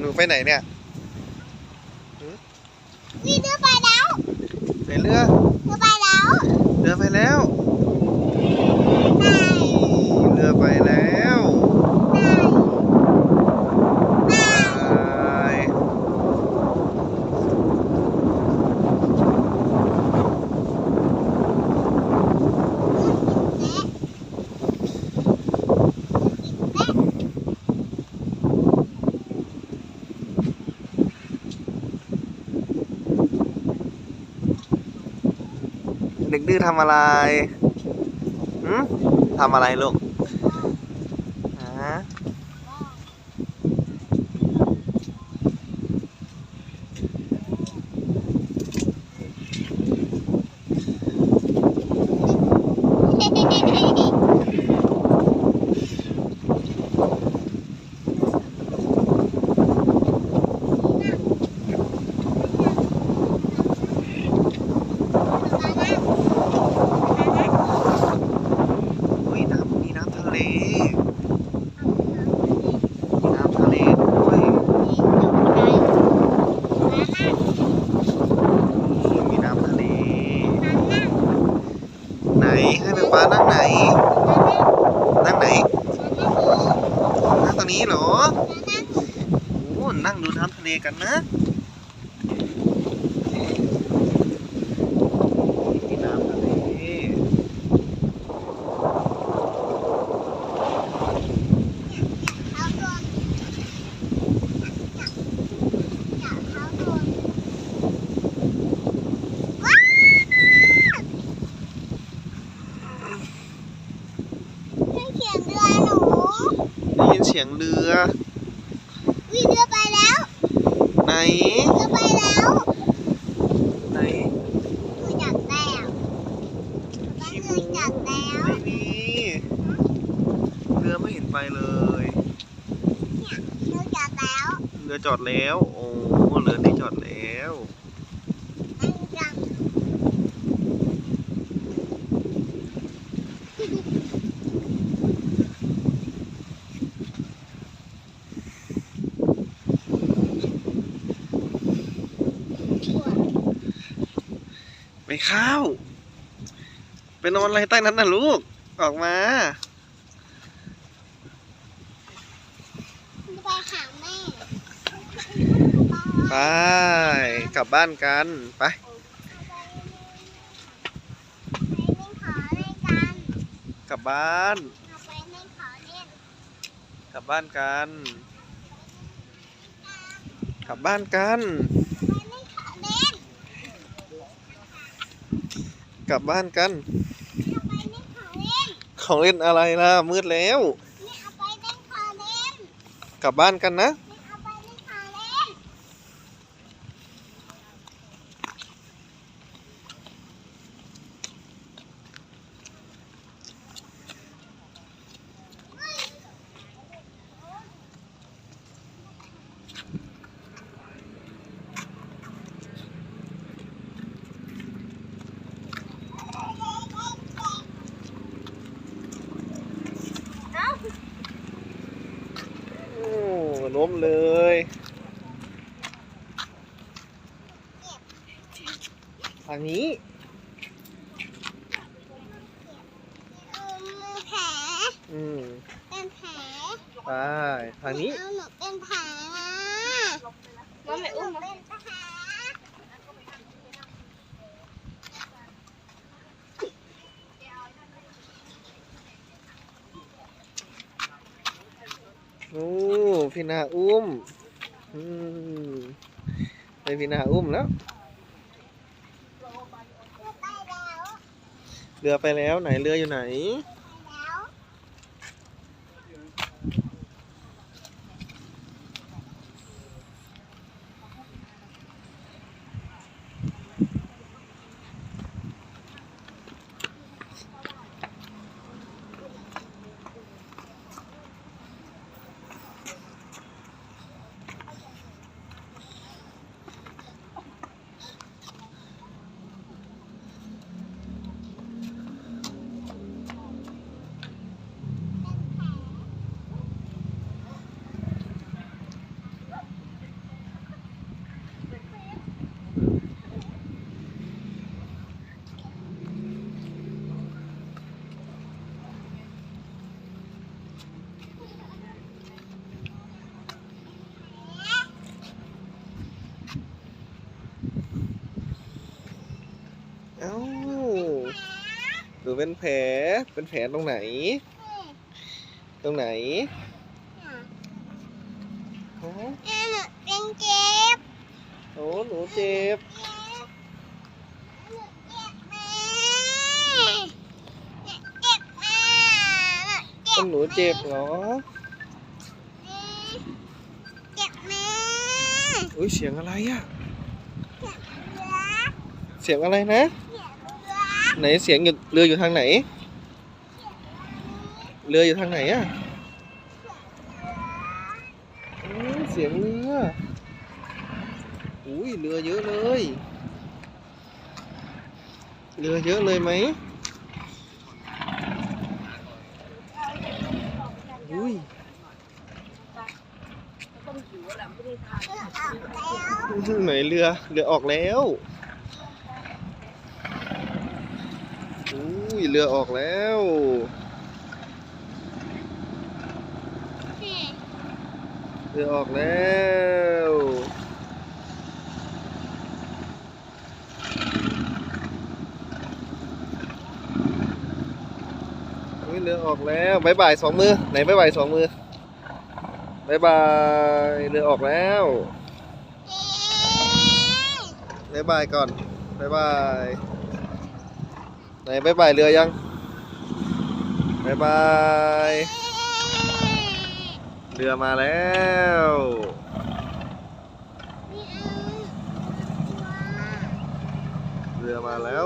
หนูไปไหนเนี่ยวีเรือไปแล้วไหนเรือเรือไปแล้วเรือไปแล้ว นาย เรือไปแล้ว นายนาย ไป เด็กดื้ อทำอะไรหืมทำอะไรลูกฮะ อุ้ยน้ำมีน้ำทะเล มีน้ำทะเลด้วยมีน้ำทะเล ไหน ให้ไปฟ้านั่งไหน นั่งไหน นั่งตรงนี้เหรอ โอ้ นั่งดูน้ำทะเลกันนะ มีน้ำทะเล ได้ยินเสียงเรือวีเรือไปแล้ว ไหนเรือไปแล้วไหนหนูจับแล้วบ้านหนูจับแล้วไม่มีเรือไม่เห็นไปเลยหนูจับแล้วเรือจอดแล้วโอ้เรือนี่จอดแล้ว อันจับ ไปข้าว ไปนอนอะไรใต้นั้นน่ะลูก ออกมา ไปหาแม่ ไป กลับบ้านกัน ไปไปเล่นขอเล่นกันกลับบ้านเอาไปเล่นขอเล่นกลับบ้านกัน กลับบ้านกันไปเล่นขอเล่น กลับบ้านกันเอาไปเล่นขอเล่นของเล่นอะไรล่ะ มืดแล้วนี่เอาไปเล่นขอเล่นกลับบ้านกันนะ นี่เอาไปเล่นขอเล่น โอ้ ล้มเลย ทางนี้เออมือแผลอืมเป็นแผลไปทางนี้ เอาหนูเป็นแผลนะ หนูเป็นแผล โอ้พี่นาอุ้มอืมไปพี่นาอุ้มแล้ว เรือไปแล้วไหนเรืออยู่ไหน เอ้าดูเป็นแผล เป็นแผลตรงไหน ตรงไหนโอ้แม่หนูเป็นเจ็บโหหนูเจ็บหนูเจ็บแม่เจ็บแม่ต้นหนูเจ็บเหรอ เจ็บแม่อุ้ยเสียงอะไรอะเรือเสียงอะไรนะเรือ ไหนเสียงอยู่เรืออยู่ทางไหน เรืออยู่ทางไหนอะอืมเสียงเรืออุ้ยเรือเยอะเลย เรือเยอะเลยไหมอุ้ยไหนเรือ เรือออกแล้ว อุ้ยเรือออกแล้วเรือออกแล้วอุ้ยเรือออกแล้วบายบายสองมือไหนบายบายสองมือบายบายเรือออกแล้วบายบายก่อนบายบาย ไหนบายบายเรือยังบายบาย เรือมาแล้วเรือมาแล้ว